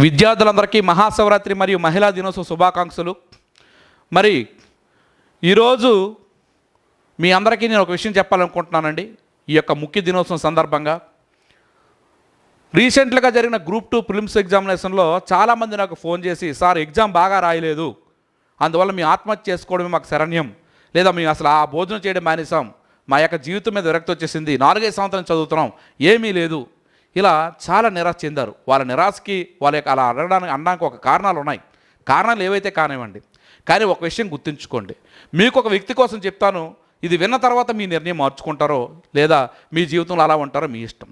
విద్యార్థులందరికీ మహాశివరాత్రి మరియు మహిళా దినోత్సవ శుభాకాంక్షలు. మరి ఈరోజు మీ అందరికీ నేను ఒక విషయం చెప్పాలనుకుంటున్నానండి. ఈ యొక్క ముఖ్య దినోత్సవం సందర్భంగా. రీసెంట్గా జరిగిన గ్రూప్ టూ ప్రిలిమ్స్ ఎగ్జామినేషన్లో చాలామంది నాకు ఫోన్ చేసి సార్ ఎగ్జామ్ బాగా రాయలేదు. అందువల్ల మీ ఆత్మహత్య చేసుకోవడమే మాకు శరణ్యం. లేదా మేము అసలు ఆ భోజనం చేయడం మానేసాం మా యొక్క జీవితం మీద విరక్తి వచ్చేసింది. నాలుగైదు సంవత్సరం చదువుతున్నాం. ఏమీ లేదు. ఇలా చాలా నిరాశ చెందారు. వాళ్ళ నిరాశకి వాళ్ళ యొక్క అలా అడగడానికి అనడానికి ఒక కారణాలు ఉన్నాయి. కారణాలు ఏవైతే కానివ్వండి కానీ ఒక విషయం గుర్తుంచుకోండి. మీకు ఒక వ్యక్తి కోసం చెప్తాను ఇది విన్న తర్వాత మీ నిర్ణయం మార్చుకుంటారో లేదా మీ జీవితంలో అలా ఉంటారో మీ ఇష్టం.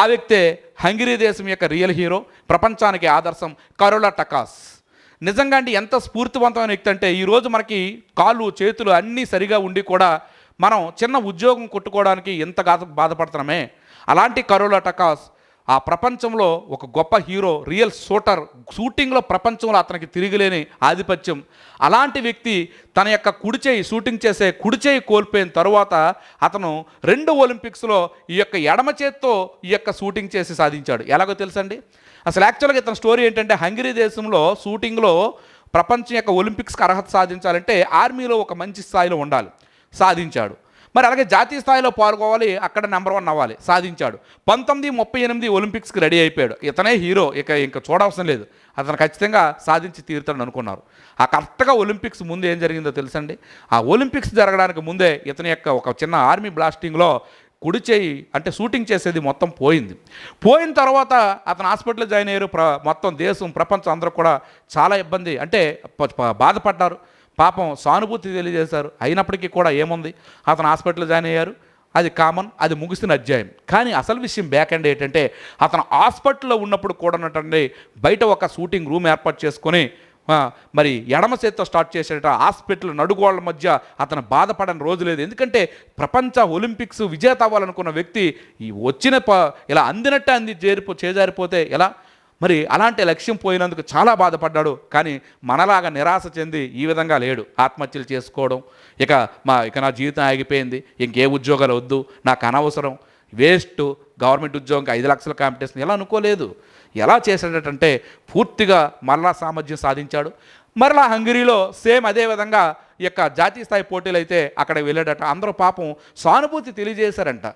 ఆ వ్యక్తే హంగరీ దేశం యొక్క రియల్ హీరో ప్రపంచానికి ఆదర్శం కరోలా టకాస్. నిజంగా అండి ఎంత స్ఫూర్తివంతమైన వ్యక్తి అంటే ఈరోజు మనకి కాళ్ళు చేతులు అన్నీ సరిగా ఉండి కూడా మనం చిన్న ఉద్యోగం కొట్టుకోవడానికి ఎంత బాధపడుతున్నామే. అలాంటి కరోలా టకాస్ ఆ ప్రపంచంలో ఒక గొప్ప హీరో రియల్ షూటర్ షూటింగ్లో ప్రపంచంలో అతనికి తిరిగిలేని ఆధిపత్యం. అలాంటి వ్యక్తి తన యొక్క కుడిచేయి షూటింగ్ చేసే కుడిచేయి కోల్పోయిన తరువాత అతను రెండు ఒలింపిక్స్లో ఈ యొక్క ఎడమ చేత్తో ఈ యొక్క షూటింగ్ చేసి సాధించాడు. ఎలాగో తెలుసండి? అసలు యాక్చువల్గా ఇతని స్టోరీ ఏంటంటే హంగరీ దేశంలో షూటింగ్లో ప్రపంచం యొక్క ఒలింపిక్స్కి అర్హత సాధించాలంటే ఆర్మీలో ఒక మంచి స్థాయిలో ఉండాలి. సాధించాడు. మరి అలాగే జాతీయ స్థాయిలో పాల్గొవాలి అక్కడ నెంబర్ వన్ అవ్వాలి సాధించాడు. పంతొమ్మిది ముప్పై ఎనిమిది ఒలింపిక్స్కి రెడీ అయిపోయాడు. ఇతనే హీరో ఇక ఇంకా చూడవసరం లేదు. అతను ఖచ్చితంగా సాధించి తీరుతాడు అనుకున్నారు. ఆ కరెక్ట్గా ఒలింపిక్స్ ముందు ఏం జరిగిందో తెలుసండి? ఆ ఒలింపిక్స్ జరగడానికి ముందే ఇతని యొక్క ఒక చిన్న ఆర్మీ బ్లాస్టింగ్లో కుడి చేయి అంటే షూటింగ్ చేసేది మొత్తం పోయింది. పోయిన తర్వాత అతను హాస్పిటల్లో జాయిన్ అయ్యారు. ప్ర మొత్తం దేశం ప్రపంచం అందరూ కూడా చాలా ఇబ్బంది అంటే బాధపడ్డారు. పాపం సానుభూతి తెలియజేశారు. అయినప్పటికీ కూడా ఏముంది? అతను హాస్పిటల్ జాయిన్ అయ్యారు. అది కామన్ అది ముగిసిన అధ్యాయం. కానీ అసలు విషయం బ్యాక్ అండ్ ఏంటంటే అతను హాస్పిటల్లో ఉన్నప్పుడు కూడా ఉన్నటువంటి బయట ఒక షూటింగ్ రూమ్ ఏర్పాటు చేసుకొని మరి ఎడమ చేత్తో స్టార్ట్ చేసేట హాస్పిటల్ నడుగోళ్ళ మధ్య అతను బాధపడని రోజు లేదు. ఎందుకంటే ప్రపంచ ఒలింపిక్స్ విజేత అవ్వాలనుకున్న వ్యక్తి ఈ వచ్చిన ప ఇలా అందినట్టే అంది చేరిపో చేజారిపోతే ఎలా? మరి అలాంటి లక్ష్యం పోయినందుకు చాలా బాధపడ్డాడు కానీ మనలాగా నిరాశ చెంది ఈ విధంగా లేడు. ఆత్మహత్యలు చేసుకోవడం ఇక మా ఇక నా జీవితం ఆగిపోయింది ఇంకే ఉద్యోగాలు వద్దు నాకు అనవసరం వేస్ట్ గవర్నమెంట్ ఉద్యోగంకి ఐదు లక్షల కాంపిటీషన్ ఎలా అనుకోలేదు. ఎలా చేశాడంటే పూర్తిగా మరలా సామర్థ్యం సాధించాడు. మరలా హంగరీలో సేమ్ అదే విధంగా ఈ యొక్క జాతీయ స్థాయి పోటీలు అయితే అక్కడికి వెళ్ళాడట. అందరూ పాపం సానుభూతి తెలియజేశారంట.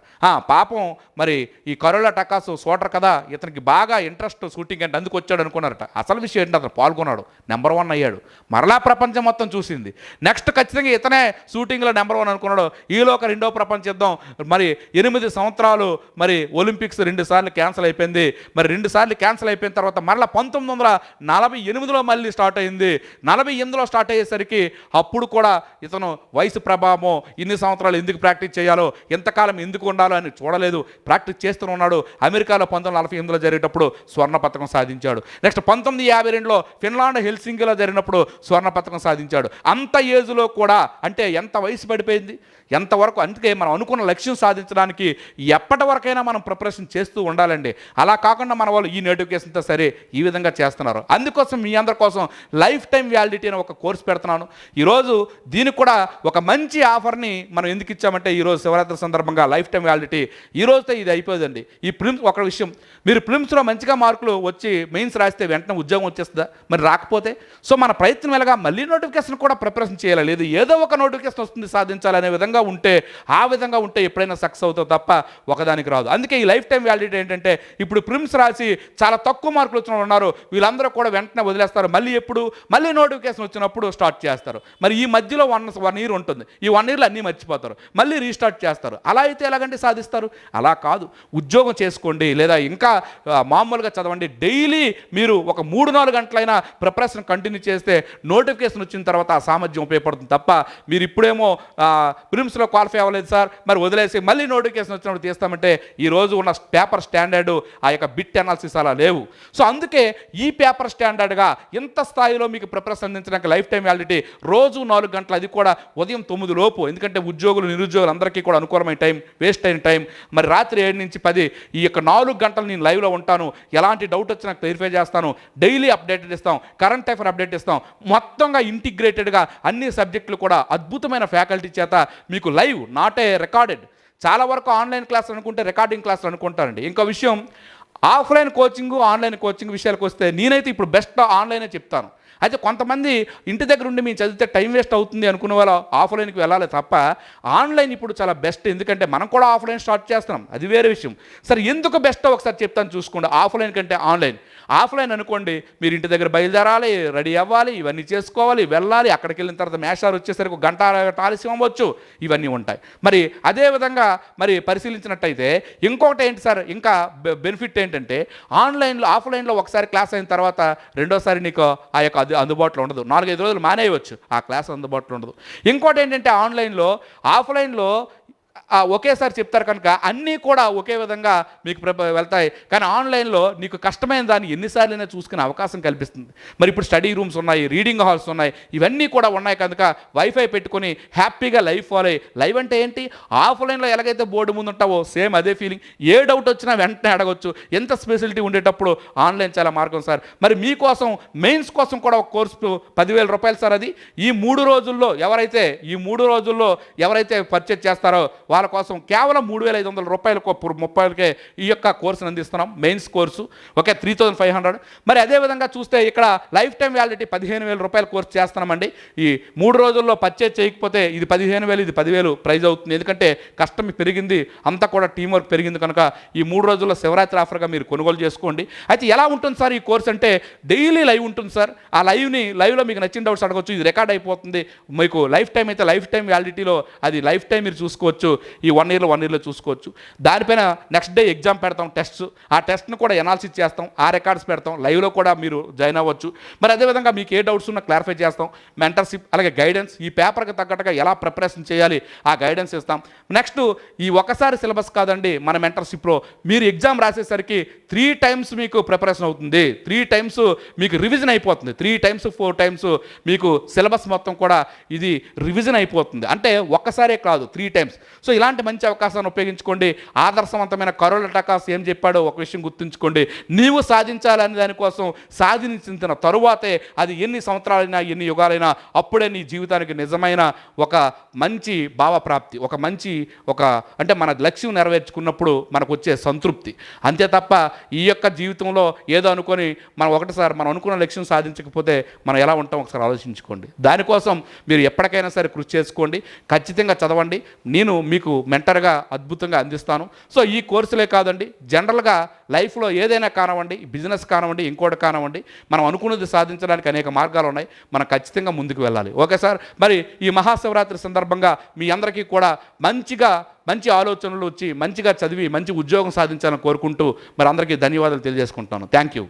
పాపం మరి ఈ కరోలా టకాసు సోటర్ కదా ఇతనికి బాగా ఇంట్రెస్ట్ షూటింగ్ అంటే అందుకు వచ్చాడు అనుకున్నారట. అసలు విషయం ఏంటి? అతను పాల్గొన్నాడు. నెంబర్ వన్ అయ్యాడు. మరలా ప్రపంచం మొత్తం చూసింది. నెక్స్ట్ ఖచ్చితంగా ఇతనే షూటింగ్లో నెంబర్ వన్ అనుకున్నాడు. ఈలోక రెండో ప్రపంచ యుద్ధం మరి ఎనిమిది సంవత్సరాలు మరి ఒలింపిక్స్ రెండు సార్లు క్యాన్సిల్ అయిపోయింది. మరి రెండు సార్లు క్యాన్సిల్ అయిపోయిన తర్వాత మరలా పంతొమ్మిది వందల నలభై ఎనిమిదిలో మళ్ళీ స్టార్ట్ అయింది. నలభై ఎనిమిదిలో స్టార్ట్ అయ్యేసరికి అప్పుడు కూడా ఇతను వయసు ప్రభావమో ఇన్ని సంవత్సరాలు ఎందుకు ప్రాక్టీస్ చేయాలో ఎంతకాలం ఎందుకు ఉండాలో అని చూడలేదు. ప్రాక్టీస్ చేస్తూనే ఉన్నాడు. అమెరికాలో పంతొమ్మిది నలభై ఎనిమిదిలో జరిగేటప్పుడు స్వర్ణ పథకం సాధించాడు. నెక్స్ట్ పంతొమ్మిది యాభై రెండులో ఫిన్లాండ్ హెల్సింగిలో జరిగినప్పుడు స్వర్ణ పథకం సాధించాడు. అంత ఏజ్లో కూడా అంటే ఎంత వయసు పడిపోయింది? ఎంతవరకు అందుకే మనం అనుకున్న లక్ష్యం సాధించడానికి ఎప్పటి వరకైనా మనం ప్రిపరేషన్ చేస్తూ ఉండాలండి. అలా కాకుండా మన వాళ్ళు ఈ నోటిఫికేషన్తో సరే ఈ విధంగా చేస్తున్నారు. అందుకోసం మీ అందరి కోసం లైఫ్ టైం వ్యాలిడిటీ అనే ఒక కోర్స్ పెడుతున్నాను. ఈరోజు దీనికి కూడా ఒక మంచి ఆఫర్ని మనం ఎందుకు ఇచ్చామంటే ఈరోజు శివరాత్రి సందర్భంగా లైఫ్ టైం వ్యాలిడిటీ. ఈ రోజుతో ఇది అయిపోయిందండి ఈ ప్రిమ్స్ ఒక విషయం. మీరు ప్రిమ్స్లో మంచిగా మార్కులు వచ్చి మెయిన్స్ రాస్తే వెంటనే ఉద్యోగం వచ్చేస్తుందా? మరి రాకపోతే? సో మన ప్రయత్నం ఎలాగా? మళ్ళీ నోటిఫికేషన్ కూడా ప్రిపరేషన్ చేయాలి? లేదు ఏదో ఒక నోటిఫికేషన్ వస్తుంది సాధించాలనే విధంగా ఉంటే ఆ విధంగా ఉంటే ఎప్పుడైనా సక్సెస్ అవుతావు తప్ప ఒకదానికి రాదు. అందుకే ఈ లైఫ్ టైం వ్యాలిడిటీ ఏంటంటే ఇప్పుడు ప్రిమ్స్ రాసి చాలా తక్కువ మార్కులు వచ్చిన ఉన్నారు. వీళ్ళందరూ కూడా వెంటనే వదిలేస్తారు. మళ్ళీ ఎప్పుడు? మళ్ళీ నోటిఫికేషన్ వచ్చినప్పుడు స్టార్ట్ చేస్తారు. మరి ఈ ఈ మధ్యలో వన్ వన్ ఇయర్ ఉంటుంది. ఈ వన్ ఇయర్లో అన్నీ మర్చిపోతారు. మళ్ళీ రీస్టార్ట్ చేస్తారు. అలా అయితే ఎలాగంటే సాధిస్తారు? అలా కాదు. ఉద్యోగం చేసుకోండి లేదా ఇంకా మామూలుగా చదవండి. డైలీ మీరు ఒక మూడు నాలుగు గంటలైనా ప్రిపరేషన్ కంటిన్యూ చేస్తే నోటిఫికేషన్ వచ్చిన తర్వాత ఆ సామర్థ్యం ఉపయోగపడుతుంది తప్ప మీరు ఇప్పుడేమో ప్రిమ్స్లో క్వాలిఫై అవ్వలేదు సార్ మరి వదిలేసి మళ్ళీ నోటిఫికేషన్ వచ్చినప్పుడు తీస్తామంటే ఈ రోజు ఉన్న పేపర్ స్టాండర్డ్ ఆ యొక్క బిట్ అనాలిసిస్ అలా లేవు. సో అందుకే ఈ పేపర్ స్టాండర్డ్గా ఎంత స్థాయిలో మీకు ప్రిపరేషన్ అందించడానికి లైఫ్ టైం వ్యాలిటీ రోజు నాలుగు గంటలు అది కూడా ఉదయం తొమ్మిది లోపు. ఎందుకంటే ఉద్యోగులు నిరుద్యోగులు అందరికీ కూడా అనుకూలమైన టైం వేస్ట్ అయిన టైం. మరి రాత్రి ఏడు నుంచి పది ఈ యొక్క నాలుగు గంటలు నేను లైవ్లో ఉంటాను. ఎలాంటి డౌట్ వచ్చినా క్లారిఫై చేస్తాను. డైలీ అప్డేటెడ్ ఇస్తాం కరెంట్ అఫైర్ అప్డేట్ ఇస్తాం. మొత్తంగా ఇంటిగ్రేటెడ్గా అన్ని సబ్జెక్టులు కూడా అద్భుతమైన ఫ్యాకల్టీ చేత మీకు లైవ్ నాట్ ఏ రికార్డెడ్. చాలా వరకు ఆన్లైన్ క్లాస్ అనుకుంటే రికార్డింగ్ క్లాసులు అనుకుంటారండి. ఇంకో విషయం ఆఫ్లైన్ కోచింగ్ ఆన్లైన్ కోచింగ్ విషయాలకు వస్తే నేనైతే ఇప్పుడు బెస్ట్ ఆన్లైనే చెప్తాను. అయితే కొంతమంది ఇంటి దగ్గర ఉండి మేము చదివితే టైం వేస్ట్ అవుతుంది అనుకునే వాళ్ళు ఆఫ్లైన్కి వెళ్ళాలి తప్ప ఆన్లైన్ ఇప్పుడు చాలా బెస్ట్. ఎందుకంటే మనం కూడా ఆఫ్లైన్ స్టార్ట్ చేస్తున్నాం. అది వేరే విషయం. సరే ఎందుకు బెస్ట్ ఒకసారి చెప్తాను చూసుకోండి. ఆఫ్లైన్ కంటే ఆన్లైన్. ఆఫ్లైన్ అనుకోండి మీరు ఇంటి దగ్గర బయలుదేరాలి రెడీ అవ్వాలి ఇవన్నీ చేసుకోవాలి వెళ్ళాలి అక్కడికి వెళ్ళిన తర్వాత మేషాలు వచ్చేసరికి గంట ఆలస్యం అవ్వచ్చు ఇవన్నీ ఉంటాయి. మరి అదేవిధంగా మరి పరిశీలించినట్టయితే ఇంకొకటి ఏంటి సార్ ఇంకా బెనిఫిట్ ఏంటంటే ఆన్లైన్లో ఆఫ్లైన్లో ఒకసారి క్లాస్ అయిన తర్వాత రెండోసారి నీకు ఆ యొక్క అది అందుబాటులో ఉండదు. నాలుగైదు రోజులు మానేయవచ్చు ఆ క్లాస్ అందుబాటులో ఉండదు. ఇంకోటి ఏంటంటే ఆన్లైన్లో ఆఫ్లైన్లో ఒకేసారి చెప్తారు కనుక అన్నీ కూడా ఒకే విధంగా మీకు వెళ్తాయి. కానీ ఆన్లైన్లో నీకు కష్టమైన దాన్ని ఎన్నిసార్లైనా చూసుకునే అవకాశం కల్పిస్తుంది. మరి ఇప్పుడు స్టడీ రూమ్స్ ఉన్నాయి రీడింగ్ హాల్స్ ఉన్నాయి ఇవన్నీ కూడా ఉన్నాయి కనుక వైఫై పెట్టుకొని హ్యాపీగా లైవ్ ఫాలో అయ్యి లైవ్ అంటే ఏంటి? ఆఫ్లైన్లో ఎలాగైతే బోర్డు ముందు ఉంటావో సేమ్ అదే ఫీలింగ్. ఏ డౌట్ వచ్చినా వెంటనే అడగొచ్చు. ఎంత స్పెసిలిటీ ఉండేటప్పుడు ఆన్లైన్ చాలా మార్గం సార్. మరి మీకోసం మెయిన్స్ కోసం కూడా ఒక కోర్సు పదివేల రూపాయలు సార్ అది. ఈ మూడు రోజుల్లో ఎవరైతే ఈ మూడు రోజుల్లో ఎవరైతే పర్చేజ్ చేస్తారో వాళ్ళ కోసం కేవలం మూడు వేల ఐదు వందల రూపాయలకు ముప్పైలకే ఈ యొక్క కోర్సును అందిస్తున్నాం mains course. Okay three thousand five hundred. మరి అదేవిధంగా చూస్తే ఇక్కడ లైఫ్ టైం వ్యాలిడిటీ పదిహేను వేల రూపాయల కోర్సు చేస్తున్నామండి. ఈ మూడు రోజుల్లో పర్చేజ్ చేయకపోతే ఇది పదిహేను వేలు ఇది పదివేలు ప్రైజ్ అవుతుంది. ఎందుకంటే కష్టం పెరిగింది అంతా కూడా టీం వర్క్ పెరిగింది కనుక ఈ మూడు రోజుల్లో శివరాత్రి ఆఫర్గా మీరు కొనుగోలు చేసుకోండి. అయితే ఎలా ఉంటుంది సార్ ఈ కోర్స్ అంటే డైలీ లైవ్ ఉంటుంది సార్. ఆ లైవ్ని లైవ్లో మీకు నచ్చిన డౌట్స్ అడగవచ్చు ఇది రికార్డ్ అయిపోతుంది. మీకు లైఫ్ టైం అయితే లైఫ్ టైం వ్యాలిడిటీలో అది లైఫ్ టైం మీరు చూసుకోవచ్చు. ఈ వన్ ఇయర్లో వన్ ఇయర్లో చూసుకోవచ్చు. దానిపైన నెక్స్ట్ డే ఎగ్జామ్ పెడతాం టెస్ట్ ఆ టెస్ట్ను కూడా ఎనాలిసిస్ చేస్తాం ఆ రికార్డ్స్ పెడతాం లైవ్లో కూడా మీరు జాయిన్ అవ్వచ్చు. మరి అదేవిధంగా మీకు ఏ డౌట్స్ ఉన్నా క్లారిఫై చేస్తాం. మెంటర్షిప్ అలాగే గైడెన్స్ ఈ పేపర్కి తగ్గట్టుగా ఎలా ప్రిపరేషన్ చేయాలి ఆ గైడెన్స్ ఇస్తాం. నెక్స్ట్ ఈ ఒకసారి సిలబస్ కాదండి మన మెంటర్షిప్లో మీరు ఎగ్జామ్ రాసేసరికి త్రీ టైమ్స్ మీకు ప్రిపరేషన్ అవుతుంది. త్రీ టైమ్స్ మీకు రివిజన్ అయిపోతుంది. త్రీ టైమ్స్ ఫోర్ టైమ్స్ మీకు సిలబస్ మొత్తం కూడా ఇది రివిజన్ అయిపోతుంది. అంటే ఒక్కసారే కాదు త్రీ టైమ్స్ సో ఇలాంటి మంచి అవకాశాన్ని ఉపయోగించుకోండి. ఆదర్శవంతమైన కరోల టకాస్ ఏం చెప్పాడో ఒక విషయం గుర్తుంచుకోండి. నీవు సాధించాలనే దానికోసం సాధించిన తరువాతే అది ఎన్ని సంవత్సరాలైనా ఎన్ని యుగాలైనా అప్పుడే నీ జీవితానికి నిజమైన ఒక మంచి భావప్రాప్తి ఒక మంచి ఒక అంటే మన లక్ష్యం నెరవేర్చుకున్నప్పుడు మనకు వచ్చే సంతృప్తి. అంతే తప్ప ఈ యొక్క జీవితంలో ఏదో అనుకొని మనం ఒకటిసారి మనం అనుకున్న లక్ష్యం సాధించకపోతే మనం ఎలా ఉంటాం ఒకసారి ఆలోచించుకోండి. దానికోసం మీరు ఎప్పటికైనా సరే కృషి చేసుకోండి. ఖచ్చితంగా చదవండి. నేను మీకు మెంటర్గా అద్భుతంగా అందిస్తాను. సో ఈ కోర్సులే కాదండి జనరల్గా లైఫ్లో ఏదైనా కానివ్వండి బిజినెస్ కానివ్వండి ఇంకోటి కానివ్వండి మనం అనుకున్నది సాధించడానికి అనేక మార్గాలు ఉన్నాయి. మనం ఖచ్చితంగా ముందుకు వెళ్ళాలి. Okay sir? మరి ఈ మహాశివరాత్రి సందర్భంగా మీ అందరికీ కూడా మంచిగా మంచి ఆలోచనలు వచ్చి మంచిగా చదివి మంచి ఉద్యోగం సాధించాలని కోరుకుంటూ మరి అందరికీ ధన్యవాదాలు తెలియజేసుకుంటాను థ్యాంక్ యూ.